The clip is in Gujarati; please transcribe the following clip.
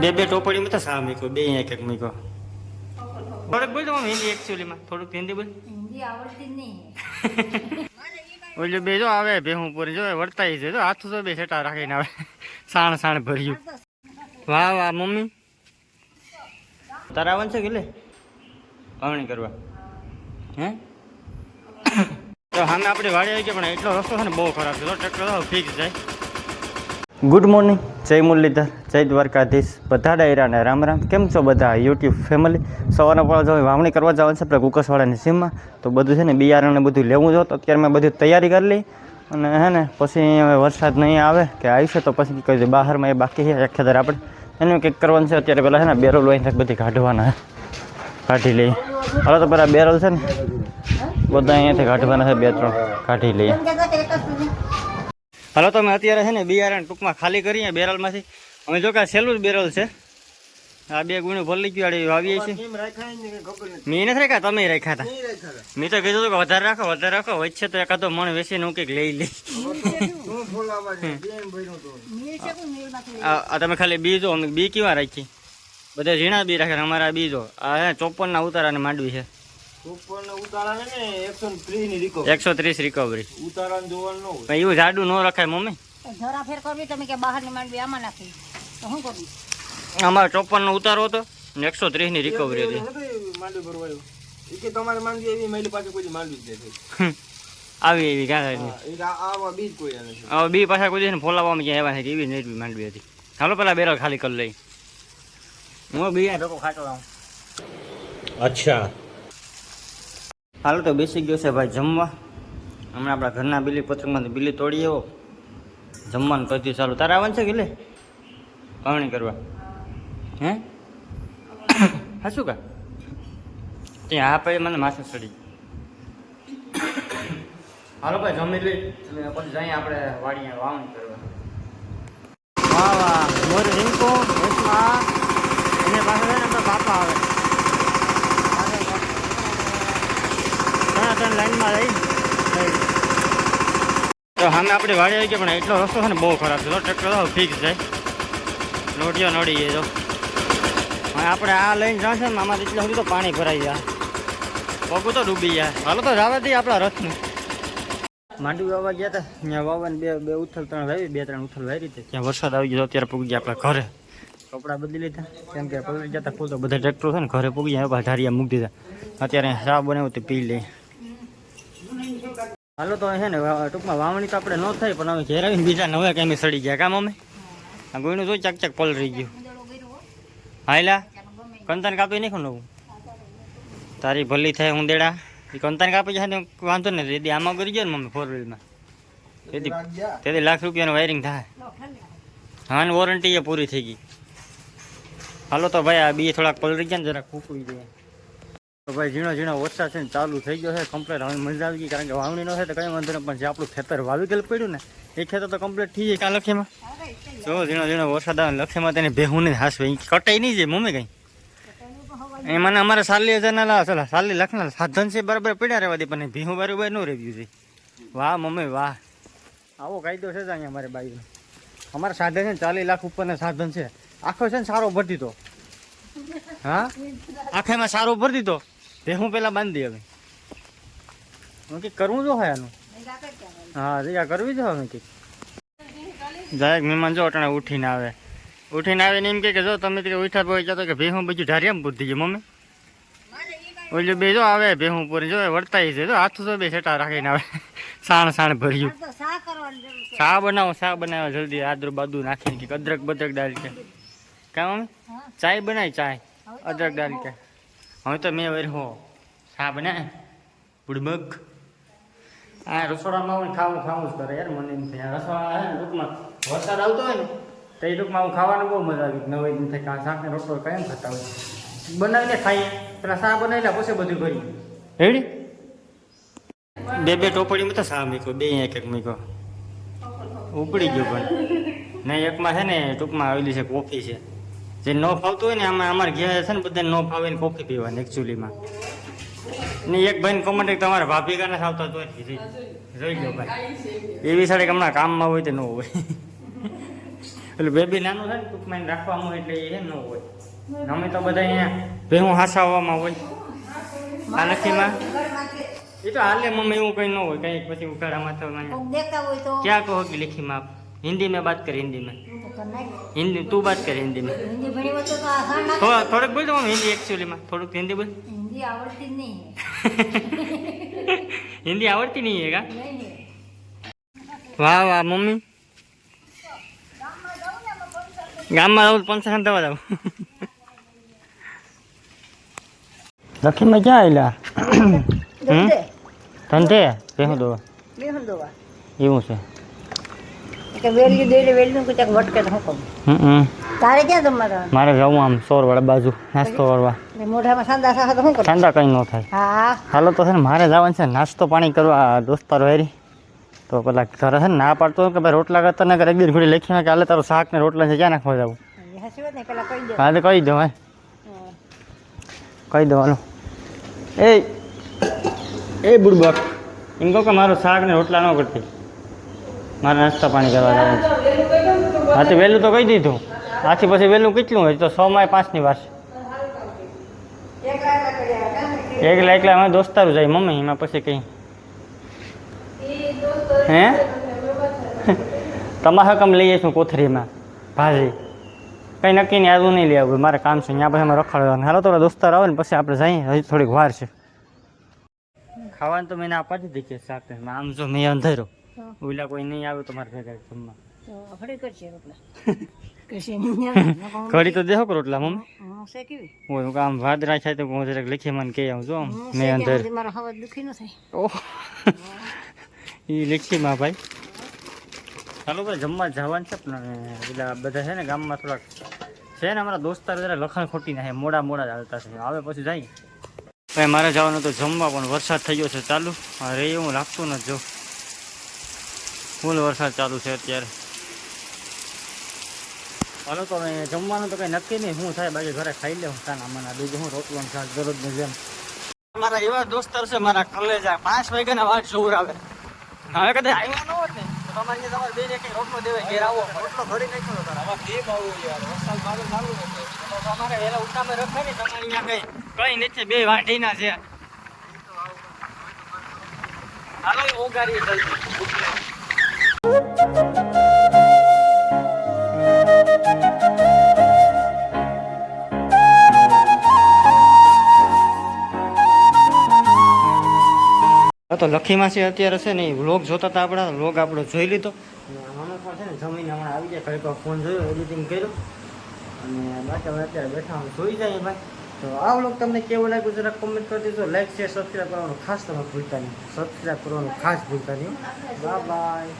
બે બે ટોપડી માં તો સા મૂક્યો બે એક એક મૂક્યો. થોડુંક બોલ તો હિન્દી એકચ્યુઅલીમાં થોડુંક હિન્દી બોલ. હિન્દી આવડતી નહીં. ઓલો બે જો આવે ભેહું પૂરી જો વર્તાઈ છે. જો હાથ તો બે સેટા રાખીને આવે. સાણ સાણ ભર્યું. વાહ વાહ મમ્મી. તારા આવવાનું છે કે લે? પાવણી કરવા. હે? તો સામે આપણે વાડી આવી ગયા પણ એટલો રસ્તો છે ને બહુ ખરાબ છે. તો ટ્રેક્ટર ફિક્સ જાય ગુડ મોર્નિંગ જય મુરલીધર, જય દ્વારકાધીશ. બધા ડાયરાને રામ રામ. કેમ છો બધા? યુટ્યુબ ફેમિલી સવારના પણ જો વાવણી કરવા જવાનું છે આપણે કુકસવાળાની સીમમાં. તો બધું છે ને બિયારણ ને બધું લેવું જો તો અત્યારે મેં બધી તૈયારી કરી લઈ. અને હે ને, પછી હવે વરસાદ નહીં આવે કે આવશે તો પછી કહી બહારમાં એ બાકી છે ખેતર આપણે. એનું કંઈક કરવાનું છે અત્યારે પહેલાં છે ને બેરલ હોય બધી કાઢવાના. કાઢી લઈએ. હવે તો પેલા બેરલ છે ને, બધા અહીંયાથી કાઢવાના છે બે ત્રણ. કાઢી લઈએ કેમ કહેતા કે એક જ સુધી? હાલો તો અમે અત્યારે છે ને બિયારણ ટૂંકમાં ખાલી કરીએ બેરલમાંથી. અમે જો કે સહેલું જ બેરલ છે. આ બે ગુણું ભરલી ગયું આડી વાવીએ છીએ. મેં નથી રાખ્યા તમે રાખ્યા હતા. મેં તો કીધું હતું કે વધારે રાખો વધારે રાખો. વચ્ચે તો એકાદો મણ વેચીને હું કંઈક લઈ લઈ. તમે ખાલી બી જો અમે બી કેવા રાખી બધા ઝીણા બી રાખે અમારા બી જો આ હે ચોપનના ઉતારાને માંડવી છે. એકસો ત્રીસ રિકવરી પણ એવું જાડું ન રખાય મમ્મી. જરા ફેર કરવી તમે કે બહારની માંડવી આમાં નાખી. તો શું કરવું? અમારો ચોપનનો ઉતારો હતો ને એકસો ત્રીસની રિકવરી હતી. તમારે માંડવી એવી મહિલા પાસે કોઈ માંડવી જ નથી આવી એવી ક્યાં થાય બીજ કોઈ હવે બી પાછા કોઈ દિવસ ફોલાવવામાં ક્યાં એવા છે કે એવી ને માંડવી હતી. ચાલો પેલા બેરલ ખાલી કરી લઈ હું બી ખાતો આવું. અચ્છા. હાલો તો બેસી ગયો છે ભાઈ જમવા. હમણાં આપણા ઘરના બિલી પત્રકમાંથી બિલી તોડી એવો જમવાનું કરતી ચાલુ. તારે આવવાનું છે કે લે? પાવણી કરવા. હે? હા શું કા? ત્યાં હા પછી મને માથે ચડી હાલો ભાઈ, જમી લઈ અને પછી જઈએ આપણે વાડીએ વાવણી કરવા. વાહ વાહ. મોર રિંકો એને પાસે છે બાપા આવે. ત્રણ લાઈનમાં રહી. તો સામે આપણે વાળી આવી ગયા પણ એટલો રસ્તો છે ને બહુ ખરાબ છે. તો ટ્રેક્ટર ફિક્સ જાય નોટિયો નડી જાય તો હવે આપણે આ લઈને જશે ને, આમાં એટલે સુધી તો પાણી ભરાઈ જાય. પગું તો ડૂબી જાય. હાલો તો જવા દઈએ આપણા રથને. માંડવી વાવવા ગયા હતા. ત્યાં વાવવાની બે બે ઉથલ ત્રણ વાવી, બે ત્રણ ઉથલ વાવી રીતે ત્યાં વરસાદ આવી ગયો, અત્યારે પૂગી ગયા આપણા ઘરે. કપડાં બદલી લીધા. કેમ કે પલળી જતા ફૂલ તો બધા ટ્રેક્ટરો છે ને, ઘરે પૂગી ગયા ઢારિયા મૂકી દીધા. અત્યારે ચા બનાવ્યું તે પી લઈએ હાલો તો છે ને ટૂંકમાં વાવણી તો આપણે ન થાય પણ હવે ઘેર આવીને બીજા નવા કાંઈ સડી ગયા, કામ અમે? આ ગોયનું જોઈ ચાક ચાક રહી ગયું. હાયલા, કંતાન કાપી નાખું નવું? તારી ભલી થાય હું દેડા એ કંતાન કાપી જાય ને, વાંધો ને તેથી આમાં કરી ગયો ને મમ્મી ફોર વ્હીલમાં તેથી તેથી લાખ રૂપિયાનું વાયરિંગ થાય. હા, ને વોરંટી એ પૂરી થઈ ગઈ. હાલો તો ભાઈ, આ બી થોડાક પલરી ગયા ને, જરાક ફૂકવી દઈએ તો ભાઈ ઝીણો ઝીણો વરસાદ છે ને ચાલુ થઈ ગયો છે કમ્પ્લેટ હવે મજા આવી ગઈ કારણ કે વાવણી નો છે તો કઈ વાંધો નહીં, પણ જે આપણું ખેતર વાવી ગયેલું પડ્યું ને, એ ખેતર તો કમ્પ્લીટ થઈ જાય. કાં લખીમાં? જો ઝીણો ઝીણો વરસાદ આવે લખેમાં તેને ભેહું ને હાસવે. એ કટાઈ નહીં જાય મમ્મી કઈ? એ મને અમારે સાલી હજારના લા ચલા, સાલી લખના સાધન છે બરાબર પડ્યા રહેવા દે, પણ ભીહું બરાબર ન રેવ્યું છે. વાહ મમ્મી, વાહ. આવો કાયદો છે જ અહીંયા અમારે બાઈનો અમારે સાધન છે ને ચાલીસ લાખ ઉપરના સાધન છે. આખો છે ને સારો ભરી દીધો. હા? આખેમાં સારો ભરી દીધો. ભેહું પેલા બાંધી હવે. હું કે કરવું જો હોય આનું? હા રીયા કરવી જો હવે કંઈક જાયક મહેમાન જો અટાણે ઉઠીને આવે. ઉઠીને આવીને એમ કે કે જો તમે તે ઉઠા પહોંચી જતો કે ભેહું બીજું ઢારિયામાં બુદ્ધિ છે મમ્મી. ઓલું બે જો આવે ભેહું પૂરી. જો વર્તાય છે. જો હાથું તો બે સેટા રાખીને આવે. સાણ સાણ ભર્યું. સા બનાવો શા બનાવો જલ્દી આદરું બાદુ નાખીને કે અદરક બદરક ડાલ કે. કાં મમ્મી? ચાય બનાવી ચાય. અદરક ડાલ કે. હવે તો મેં વરી હો ને બુડબક આ રસોડામાં હું ખાવું ખાવું જ કરે યાર મને એમ થાય. રસોડા હે ને ટૂંકમાં વરસાદ આવતો હોય ને તો એ ટૂંકમાં હું ખાવાનું બહુ મજા આવી. નવાઈ એમ થાય કે આ શાકને રોટલો કાયમ ખાતા હોય. બનાવીને ખાઈએ. પેલા શા બનાવેલા પછી બધું કરીએ. હેડી બે બે ટોપડી તો શા મૂક્યો. બે એક એક મૂક્યો. ઉપડી ગયો પણ. નહીં એકમાં છે ને ટૂંકમાં આવેલી છે કોફી છે. જે ન ફાવતું હોય ને આમાં અમારે ઘેર છે ને બધાને ન ફાવે ને કોફી પીવાની એકચ્યુઅલીમાં ને એક ભાઈને કોમેન્ટ તમારે ભાભી કાને આવતા તો જોઈ લો ભાઈ. એવી સાડે હમણાં કામમાં હોય તો ન હોય. એટલે બેબી નાનું થાય ને ટૂંકમાં રાખવામાં રાખવામાં એટલે એ ન હોય. અમે તો બધા અહીંયા ભેહું હાસાવવામાં હોય. આ લખીમાં એ તો હાલે મમ્મી એવું કંઈ ન હોય. કંઈક પછી ઉઘાડામાં તો ક્યાં કહો કે લેખીમાં તો क्या कहोगी लिखी में आप हिंदी में बात कर हिंदी में હું તો કર નાખ. हिंदी तू बात कर हिंदी में હિન્દી ભણી હોય તો તો આસાન નાખ. थोड़ा थोड़क बोल दो हिंदी एक्चुअली में थोड़क हिंदी बोल હિન્દી આવડતી જ નહીં हिंदी आवड़ती नहीं है क्या નહીં હે. વાહ વાહ મમ્મી ગામમાં રહું પંચાયત દવા દઉં લખીમાં ક્યાં આવેલા દઉં દે. ધંધે ભેહું દવા બેહું દોવા. એવું છે કે વેલ્યુ દે વેલ્યુ કોઈ ક્યાંક વટકે હું કહું. હમ તારે ક્યાં જમવાનું? મારે જવું આમ સોર વાળા બાજુ નાસ્તો કરવા. ઠંડા મોઢામાં સાંદા સાથે તો શું કરું? ચાંદા કંઈ ન થાય. હા. હાલો તો છે ને મારે જવાનું છે નાસ્તો પાણી કરવા દોસ્તારો હેરી. તો પેલા ઘરે છે ને ના પાડતો કે ભાઈ રોટલા કરતા ને એક દિન ઘડી લખીને કે હાલે તારું શાક ને રોટલા છે ક્યાં નાખવા જવું? હા તો કહી દઉં કહી હાલો. એ એ બુડબક એમ કહો કે મારું શાક ને રોટલા ન કરતી. મારે નાસ્તા પાણી કરવા જવાનું છે. હા તો વહેલું તો કહી દીધું. આથી પછી વહેલું કેટલું હોય તો સો માં પાંચની વાર. એકલા એકલા અમે દોસ્તારું જાય મમ્મી, એમાં પછી કંઈ. હે? તમારા કમ લઈ જઈશું કોથરીમાં ભાજી. કંઈ નક્કી નહીં આવું નહીં લઈ આવું મારે કામ છે, ત્યાં પછી અમે રખડવાનું. હાલો તો દોસ્તાર આવે ને, પછી આપણે જઈએ, હજી થોડીક વાર છે. ખાવાનું તો મેં ના પાડી દીધી શાક. આમ જો મેં અંધારો. ઓલા કોઈ નહીં આવે તો મારે ભેગા જમવા. કરશે રોટલા. ઘડી તો દેખો રોટલા મમ્મી. કેવી? હોય હું થાય તો હું જરાક લખી મને કહી આવું જો મેં મારો હવા દુખી ન થાય. ઓહ. એ લેક્ષીમાં ભાઈ. ચાલો ભાઈ જમવા જવાનું છે પણ પેલા બધા છે ને ગામમાં થોડાક છે ને અમારા દોસ્તાર જરા લખાણ ખોટી નાખે મોડા મોડા ચાલતા છે. આવે પછી જાય. ભાઈ મારે જવાનું તો જમવા પણ વરસાદ થઈ ગયો છે ચાલુ. રે હું લાગતું નથી જો. ફૂલ વરસાદ ચાલુ છે અત્યારે. હાલો તો હવે જમવાનું તો કઈ નક્કી નહીં. શું થાય બાકી ઘરે ખાઈ લેવું. તાના મને બીજું હું રોટલો શાક દરરોજની જેમ. મારા એવા દોસ્તર છે મારા કલેજા. પાંચ વાગ્યાના વાત જોર આવે. હવે કદાચ આવ્યા ન હોત ને તમારે તમારે બે કઈ રોટલો દેવાય ઘેર આવો રોટલો ઘડી નાખ્યો તો ચાલુ તો તમારે એલા ઉતામે રખે ને તમારે અહીંયા કઈ કઈ નથી. બે વાઢીના છે. હાલો એ ઓગારી જલ્દી. તો લખીમાં છે અત્યારે છે ને, એ વ્લોગ જોતા હતા આપણા વ્લોગ આપણો જોઈ લીધો. અને મને પણ છે ને, જમીને હમણાં આવી ગયા ઘડીક ફોન જોયો એડિટિંગ કર્યું. અને બાકી હવે અત્યારે બેઠા હું જોઈ જાય ભાઈ. તો આ વ્લોગ તમને કેવું લાગ્યું જરા કોમેન્ટ કરી દેજો. લાઈક શેર સબસ્ક્રાઈબ કરવાનું ખાસ તમે ભૂલતા નહીં. સબસ્ક્રાઈબ કરવાનું ખાસ ભૂલતા નહીં. Bye bye